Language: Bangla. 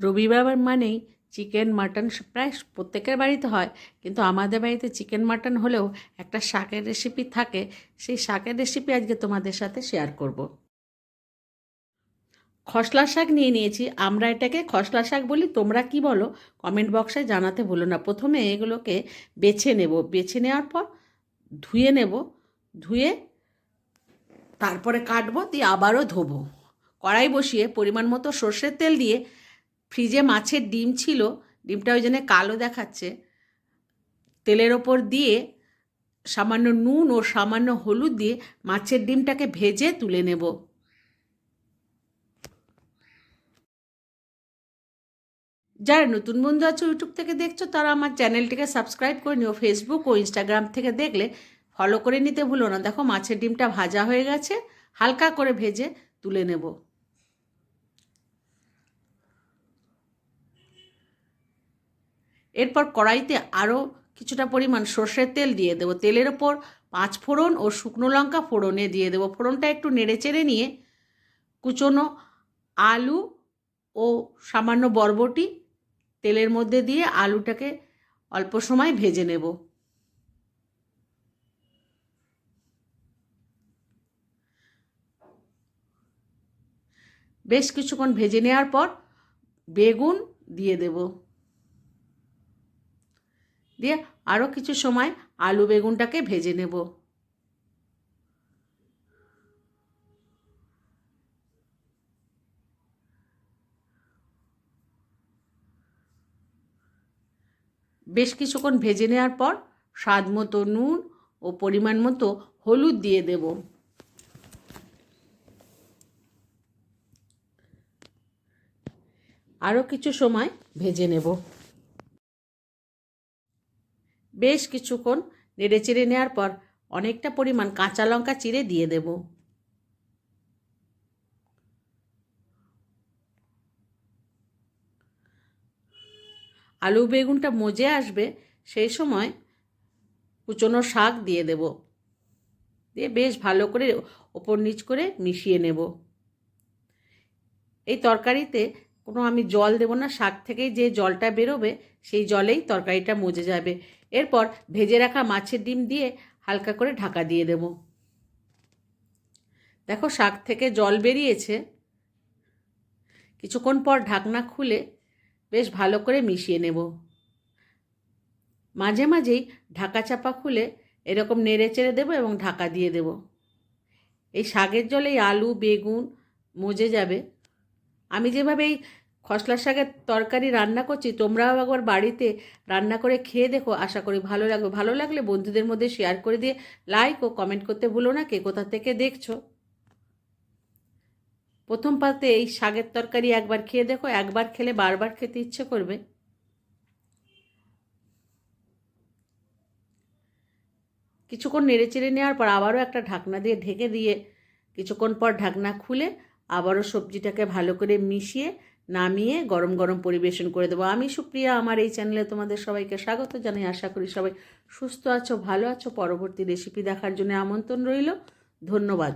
রবিবার মানেই চিকেন, মাটন প্রায় প্রত্যেকের বাড়িতে হয়। কিন্তু আমাদের বাড়িতে চিকেন, মাটন হলেও একটা শাকের রেসিপি থাকে। সেই শাকের রেসিপি আজকে তোমাদের সাথে শেয়ার করব। খসলা শাক নিয়ে নিয়েছি। আমরা এটাকে খসলা শাক বলি। তোমরা কি বলো? কমেন্ট বক্সে জানাতে ভুলো না। প্রথমে এগুলোকে বেছে নেব। বেছে নেওয়ার পর ধুয়ে নেব। ধুয়ে তারপরে কাটবো। দিয়ে আবারও ধোবো। কড়াই বসিয়ে পরিমাণ মতো সর্ষের তেল দিয়ে ফ্রিজে মাছের ডিম ছিল, ডিমটা ওই জন্য কালো দেখাচ্ছে। তেলের ওপর দিয়ে সামান্য নুন ও সামান্য হলুদ দিয়ে মাছের ডিমটাকে ভেজে তুলে নেব। যারা নতুন বন্ধু আছে ইউটিউব থেকে দেখছ, তারা আমার চ্যানেলটিকে সাবস্ক্রাইব করে নিও। ফেসবুক ও ইনস্টাগ্রাম থেকে দেখলে ফলো করে নিতে ভুলো না। দেখো মাছের ডিমটা ভাজা হয়ে গেছে, হালকা করে ভেজে তুলে নেব। এরপর কড়াইতে আরও কিছুটা পরিমাণ সর্ষের তেল দিয়ে দেবো। তেলের ওপর পাঁচ ফোড়ন ও শুকনো লঙ্কা ফোড়নে দিয়ে দেবো। ফোড়নটা একটু নেড়ে চেড়ে নিয়ে কুচনো আলু ও সামান্য বরবটি তেলের মধ্যে দিয়ে আলুটাকে অল্প সময় ভেজে নেব। বেশ কিছুক্ষণ ভেজে নেওয়ার পর বেগুন দিয়ে দেব। দিয়ে আরও কিছু সময় আলু বেগুনটাকে ভেজে নেব। বেশ কিছুক্ষণ ভেজে নেওয়ার পর স্বাদ মতো নুন ও পরিমাণ মতো হলুদ দিয়ে দেব। আরও কিছু সময় ভেজে নেব। বেশ কিছুক্ষণ নেড়ে চেড়ে নেওয়ার পর অনেকটা পরিমাণ কাঁচা লঙ্কা চিড়ে দিয়ে দেব। আলু বেগুনটা মজে আসবে, সেই সময় কুচনো শাক দিয়ে দেব। দিয়ে বেশ ভালো করে ওপর নিচ করে মিশিয়ে নেব। এই তরকারিতে কোনো আমি জল দেবো না, শাক থেকেই যে জলটা বেরোবে সেই জলেই তরকারিটা মজে যাবে। এরপর ভেজে রাখা মাছের ডিম দিয়ে হালকা করে ঢাকা দিয়ে দেব। দেখো শাক থেকে জল বেরিয়েছে। কিছুক্ষণ পর ঢাকনা খুলে বেশ ভালো করে মিশিয়ে নেব। মাঝে মাঝেই ঢাকা চাপা খুলে এরকম নেড়ে চেড়ে দেবো এবং ঢাকা দিয়ে দেব। এই শাকের জলে আলু, বেগুন মজে যাবে। আমি যেভাবে এই খসলা শাকের তরকারি রান্না করছি, তোমরাও একবার বাড়িতে রান্না করে খেয়ে দেখো, আশা করি ভালো লাগবে। ভালো লাগলে বন্ধুদের মধ্যে শেয়ার করে দিয়ে লাইক ও কমেন্ট করতে ভুলো না কে, কোথা থেকে দেখছ? প্রথম পাতে এই শাকের তরকারি একবার খেয়ে দেখো, একবার খেলে বারবার খেতে ইচ্ছে করবে। কিছুক্ষণ নেড়ে চেড়ে নেওয়ার পর আবারও একটা ঢাকনা দিয়ে ঢেকে দিয়ে কিছুক্ষণ পর ঢাকনা খুলে আবারও সবজিটাকে ভালো করে মিশিয়ে নামিয়ে গরম গরম পরিবেশন করে দেবো। আমি সুপ্রিয়া, আমার এই চ্যানেলে তোমাদের সবাইকে স্বাগত জানাই। আশা করি সবাই সুস্থ আছো, ভালো আছো। পরবর্তী রেসিপি দেখার জন্য আমন্ত্রণ রইল। ধন্যবাদ।